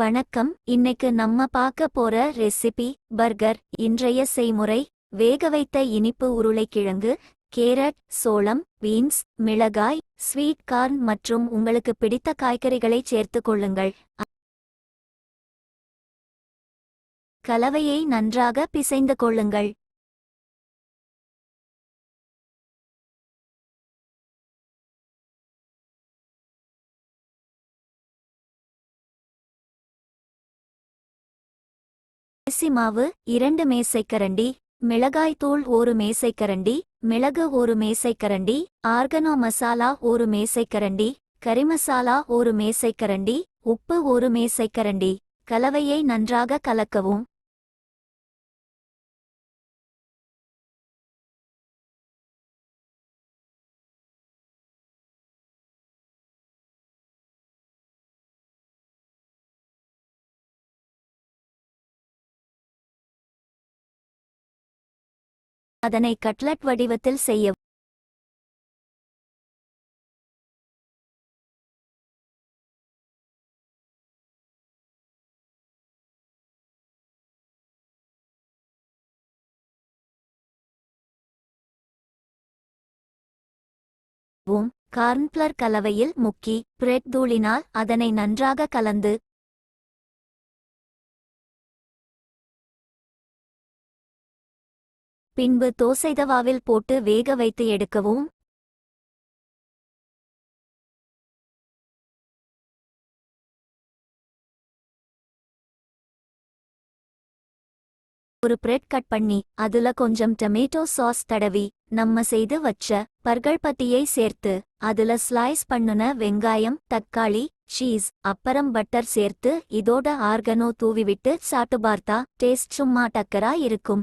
வணக்கம். இன்னைக்கு நம்ம பார்க்க போற ரெசிபி பர்கர் இன்றைய செய்முறை வேக வைத்த இனிப்பு உருளைக்கிழங்கு கேரட் சோளம் பீன்ஸ் மிளகாய் ஸ்வீட் கார்ன் மற்றும் உங்களுக்கு பிடித்த காய்கறிகளை சேர்த்துக் கொள்ளுங்கள். கலவையை நன்றாக பிசைந்து கொள்ளுங்கள். அரிசி மாவு இரண்டு மேசைக்கரண்டி மிளகாய்த்தூள் ஒரு மேசைக்கரண்டி மிளகு ஒரு மேசைக்கரண்டி ஆர்கனோ மசாலா ஒரு மேசைக்கரண்டி கரிமசாலா ஒரு மேசைக்கரண்டி உப்பு ஒரு மேசைக்கரண்டி. கலவையை நன்றாக கலக்கவும். அதனை கட்லட் வடிவத்தில் செய்ய வும் கார்ன்ஃப்ளர் கலவையில் முக்கி பிரெட் தூளினால் அதனை நன்றாக கலந்து பின்பு தோசைதவாவில் போட்டு வேக வைத்து எடுக்கவும். ஒரு பிரெட் கட் பண்ணி அதுல கொஞ்சம் டொமேட்டோ சாஸ் தடவி நம்ம செய்து வச்ச பர்கர் பத்தியை சேர்த்து அதுல ஸ்லைஸ் பண்ணுன வெங்காயம் தக்காளி சீஸ் அப்புறம் பட்டர் சேர்த்து இதோட ஆர்கனோ தூவிவிட்டு சாட்டு பார்த்தா டேஸ்ட் சும்மா டக்கரா இருக்கும்.